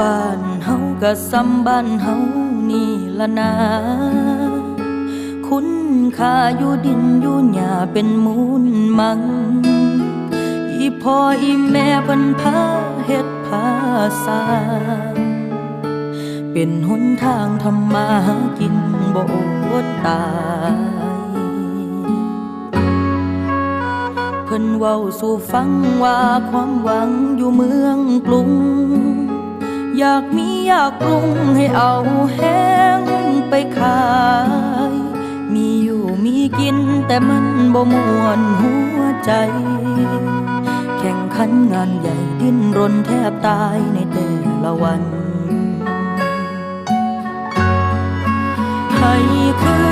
บ้านเฮาก็สำบ้านเฮานี่ละนา คุณค่าอยู่ดินอยู่หญ้าเป็นมูลมัง อีพ่ออีแม่เพิ่นพาเฮ็ดพาสร้างเป็นหนทางทำมาหากินบ่อดตายเพิ่นเว้าสู่ฟังว่าความหวังอยู่เมืองกรุง อยากมีอยากปรุงให้เอาแห้งไปขาย มีอยู่มีกินแต่มันบ่มวนหัวใจ แข่งขันงานใหญ่ดิ้นรนแทบตายในแต่ละวัน ให้คือ